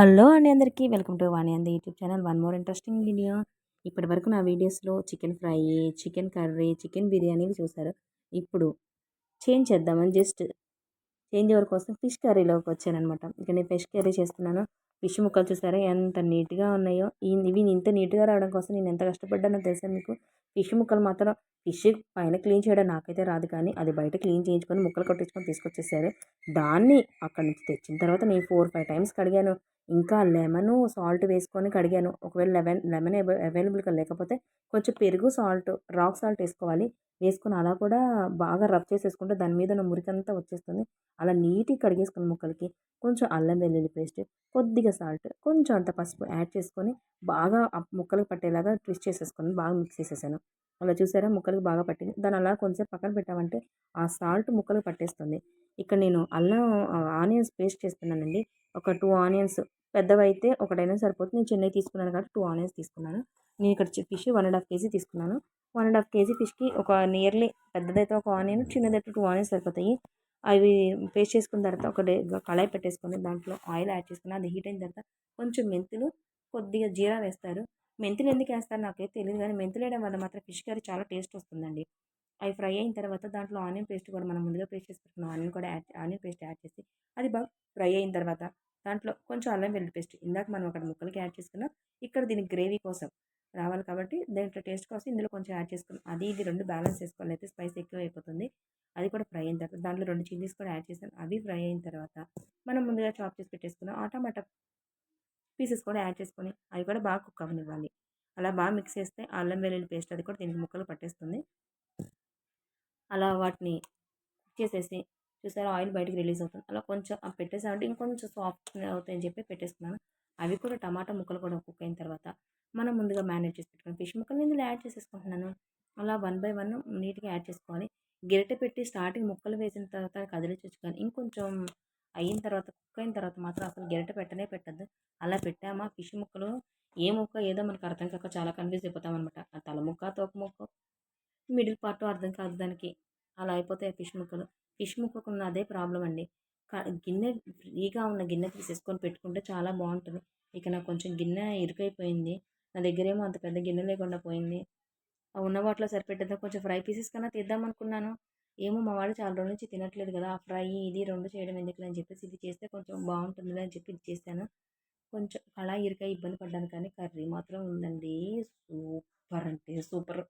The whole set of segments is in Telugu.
హలో అండి అందరికీ. వెల్కమ్ టు వాణి అంది YouTube channel. One more interesting video. ఇప్పటి వరకు నా వీడియోస్లో chicken fry chicken curry chicken బిర్యానీవి చూసారు. ఇప్పుడు చేంజ్ చేద్దామని జస్ట్ చేంజ్ ఎవరి కోసం ఫిష్ కర్రీలోకి వచ్చానమాట ఇక నేను ఫిష్ కర్రీ చేస్తున్నాను. ఫిష్ ముక్కలు చూసారా? ఎంత నీట్గా ఉన్నాయో. ఇవి ఇంత నీట్గా రావడం కోసం నేను ఎంత కష్టపడ్డానో తెలుసా మీకు? ఫిష్ ముక్కలు మాత్రం ఫిష్ పైన క్లీన్ చేయడం నాకైతే రాదు కానీ అది బయట క్లీన్ చేయించుకొని ముక్కలు కొట్టించుకొని తీసుకొచ్చేసారు. దాన్ని అక్కడి నుంచి తెచ్చిన తర్వాత నేను ఫోర్ ఫైవ్ టైమ్స్ కడిగాను. ఇంకా లెమన్ సాల్ట్ వేసుకొని కడిగాను. ఒకవేళ లెమన్ లెమన్ అవైలబుల్గా లేకపోతే కొంచెం పెరుగు సాల్ట్ రాక్ సాల్ట్ వేసుకోవాలి. వేసుకుని అలా కూడా బాగా రబ్ చేసేసుకుంటే దాని మీద ఉన్న మురికంతా వచ్చేస్తుంది. అలా నీట్గా కడిగేసుకుని ముక్కలకి కొంచెం అల్లం వెల్లుల్లి పేస్ట్ కొద్దిగా సాల్ట్ కొంచెం అంత పసుపు యాడ్ చేసుకొని బాగా ముక్కలు ముక్కలకు పట్టేలాగా ట్విస్ట్ చేసేసుకొని బాగా మిక్స్ చేసేసాను. అలా చూసారా? ముక్కలకు బాగా పట్టింది. దాని అలా కొంచెం పక్కన పెట్టామంటే ఆ సాల్ట్ ముక్కలకు పట్టేస్తుంది. ఇక్కడ నేను అల్లం ఆనియన్స్ పేస్ట్ చేస్తున్నానండి. ఒక టూ ఆనియన్స్ పెద్దవైతే ఒకటైనా సరిపోతుంది. నేను చిన్నవి తీసుకున్నాను కాబట్టి టూ ఆనియన్స్ తీసుకున్నాను. నేను ఇక్కడ fish one and half KG తీసుకున్నాను. వన్ అండ్ హాఫ్ కేజీ ఫిష్కి ఒక నియర్లీ పెద్దదైతే ఒక ఆనియన్ చిన్నదైతే టూ ఆనియన్స్ సరిపోతాయి. అవి పేస్ట్ చేసుకున్న తర్వాత ఒక కళాయి పెట్టేసుకొని దాంట్లో ఆయిల్ యాడ్ చేసుకుని అది హీట్ అయిన తర్వాత కొంచెం మెంతులు కొద్దిగా జీరా వేస్తారు. మెంతులు ఎందుకు వేస్తారు నాకైతే తెలియదు కానీ మెంతులు వేయడం వల్ల మాత్రం ఫిష్ కర్రీ చాలా టేస్ట్ వస్తుందండి. అవి ఫ్రై అయిన తర్వాత దాంట్లో ఆనియన్ పేస్ట్ కూడా మనం ముందుగా పేస్ట్ చేసి పెట్టుకున్నాం. ఆనియన్ కూడా యాడ్ ఆనియన్ పేస్ట్ యాడ్ చేసి అది బాగా ఫ్రై అయిన తర్వాత దాంట్లో కొంచెం అల్లం వెల్లుల్లి పేస్ట్ ఇందాక మనం అక్కడ ముక్కలకి యాడ్ చేసుకున్నాం. ఇక్కడ దీనికి గ్రేవీ కోసం రావాలి కాబట్టి దీంట్లో టేస్ట్ కోసం ఇందులో కొంచెం యాడ్ చేసుకున్నాం. అది ఇది రెండు బ్యాలెన్స్ చేసుకోవాలి. అయితే స్పైస్ ఎక్కువ అయిపోతుంది అది కూడా ఫ్రై అయిన తర్వాత దాంట్లో రెండు చిల్లీస్ కూడా యాడ్ చేసాను అవి ఫ్రై అయిన తర్వాత మనం ముందుగా చాప్ చేసి పెట్టేసుకున్నాం. ఆ టమాటా పీసెస్ కూడా యాడ్ చేసుకొని అవి కూడా బాగా కుక్ అవ్వనివ్వాలి. అలా బాగా మిక్స్ చేస్తే అల్లం వెల్లుల్లి పేస్ట్ అది కూడా దీనికి ముక్కలు పట్టేస్తుంది. అలా వాటిని కుక్ చేసేసి చూసారా ఆయిల్ బయటకు రిలీజ్ అవుతుంది. అలా కొంచెం పెట్టేసామంటే ఇంకొంచెం సాఫ్ట్ అవుతాయని చెప్పి పెట్టేసుకున్నాను. అవి కూడా టమాటా ముక్కలు కూడా కుక్ అయిన తర్వాత మనం ముందుగా మేనేజ్ చేసి పెట్టుకుని ఫిష్ ముక్కలు ఇందులో యాడ్ చేసేసుకుంటున్నాను. అలా వన్ బై వన్ నీట్గా యాడ్ చేసుకోవాలి. గిరట పెట్టి స్టార్టింగ్ ముక్కలు వేసిన తర్వాత కదిలించవచ్చు కానీ ఇంకొంచెం అయిన తర్వాత కుక్ అయిన తర్వాత మాత్రం అసలు గిరట పెట్టనే పెట్టద్దు. అలా పెట్టామా? ఫిష్ ముక్కలు ఏ ముక్క ఏదో మనకు అర్థం కాక చాలా కన్ఫ్యూజ్ అయిపోతాం అనమాట ఆ తల ముక్క తోక ముక్క మిడిల్ పార్ట్ అర్థం కాదు దానికి. అలా అయిపోతాయి ఫిష్ ముక్కలు. ఫిష్ ముక్కకు ఉన్న అదే ప్రాబ్లం అండి. గిన్నె ఫ్రీగా ఉన్న గిన్నె తీసేసుకొని పెట్టుకుంటే చాలా బాగుంటుంది. ఇక నాకు కొంచెం గిన్నె ఇరుకైపోయింది. నా దగ్గర ఏమో అంత పెద్ద గిన్నె లేకుండా పోయింది. ఉన్న వాటిలో సరిపెట్టేద్దాం. కొంచెం ఫ్రై పీసెస్ కన్నా తీద్దాం అనుకున్నాను. ఏమో మా వాడు చాలా రోజుల నుంచి తినట్లేదు కదా ఆ ఫ్రై ఇది రెండు చేయడం ఎందుకు అని చెప్పేసి ఇది చేస్తే కొంచెం బాగుంటుంది అని చెప్పి ఇది చేశాను. కొంచెం కళాయి ఇరుకాయ ఇబ్బంది పడ్డాను కానీ కర్రీ మాత్రం ఉందండి. సూపర్ అంటే సూపర్.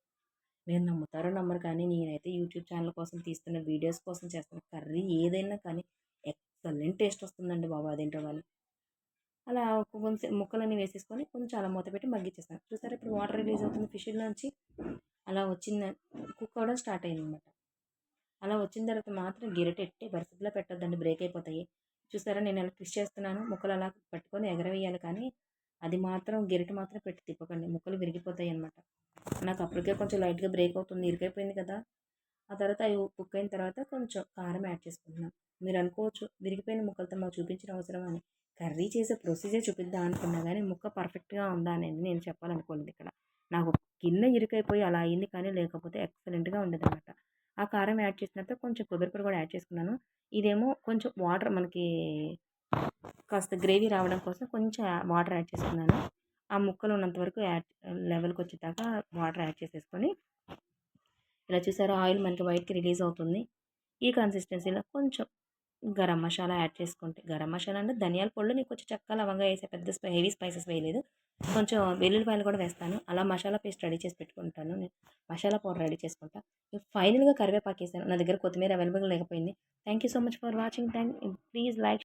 మీరు నమ్ముతారో నమ్మరు కానీ నేనైతే యూట్యూబ్ ఛానల్ కోసం తీస్తున్న వీడియోస్ కోసం చేస్తున్న కర్రీ ఏదైనా కానీ ఎక్సలెంట్ టేస్ట్ వస్తుందండి బాబు అదేంటో వాళ్ళు. అలా కొంచెం ముక్కలన్నీ వేసేసుకొని కొంచెం అలా మూత పెట్టి మగ్గిచ్చేస్తాను చూసారా ఇప్పుడు వాటర్ రిలీజ్ అవుతుంది ఫిష్ నుంచి. అలా వచ్చింది. కుక్ అవడం స్టార్ట్ అయింది అనమాట అలా వచ్చిన తర్వాత మాత్రం గిరటెట్టి పరిస్థితిలో పెట్టొద్దండి. బ్రేక్ అయిపోతాయి. చూసారా నేను అలా ట్విస్ట్ చేస్తున్నాను? ముక్కలు అలా పట్టుకొని ఎగరవేయాలి కానీ అది మాత్రం గిరిట మాత్రం పెట్టి తిప్పకండి. ముక్కలు విరిగిపోతాయి అనమాట నాకు అప్పటికే కొంచెం లైట్గా బ్రేక్ అవుతుంది. ఇరికైపోయింది కదా. ఆ తర్వాత అవి కుక్ అయిన తర్వాత కొంచెం కారం యాడ్ చేసుకుంటున్నాను మీరు అనుకోవచ్చు విరిగిపోయిన ముక్కలతో మాకు చూపించిన అవసరం అని. కర్రీ చేసే ప్రొసీజర్ చూపిద్దాం అనుకున్నా కానీ ముక్క పర్ఫెక్ట్గా ఉందా అనేది నేను చెప్పాలనుకోలేదు ఇక్కడ. నాకు గిన్నె ఇరుకైపోయి అలా అయింది కానీ లేకపోతే ఎక్సలెంట్గా ఉండేది అనమాట ఆ కారం యాడ్ చేసిన కొంచెం కొబ్బరి పొడి కూడా యాడ్ చేసుకున్నాను. ఇదేమో కొంచెం వాటర్ మనకి కాస్త గ్రేవీ రావడం కోసం కొంచెం వాటర్ యాడ్ చేసుకున్నాను. ఆ ముక్కలు ఉన్నంత వరకు యాడ్ లెవెల్కి వచ్చేదాకా వాటర్ యాడ్ చేసేసుకొని ఇలా చూసారా ఆయిల్ మనకి బయటకి రిలీజ్ అవుతుంది. ఈ కన్సిస్టెన్సీలో కొంచెం గరం మసాలా యాడ్ చేసుకుంటే గరం మసాలా అంటే ధనియాల పొళ్ళు నీకు కొంచెం చెక్క లవంగా వేసే పెద్ద స్పై హెవీ స్పైసెస్ వేయలేదు. కొంచెం వెల్లుల్లిపాయలు కూడా వేస్తాను. అలా మసాలా పేస్ట్ రెడీ చేసి పెట్టుకుంటాను. నేను మసాలా పౌడర్ రెడీ చేసుకుంటా. ఫైనల్గా కరివేపాకు వేసాను. నా దగ్గర కొత్తిమీర అవైలబుల్ లేకపోయింది. Thank you so much for watching. Thank please like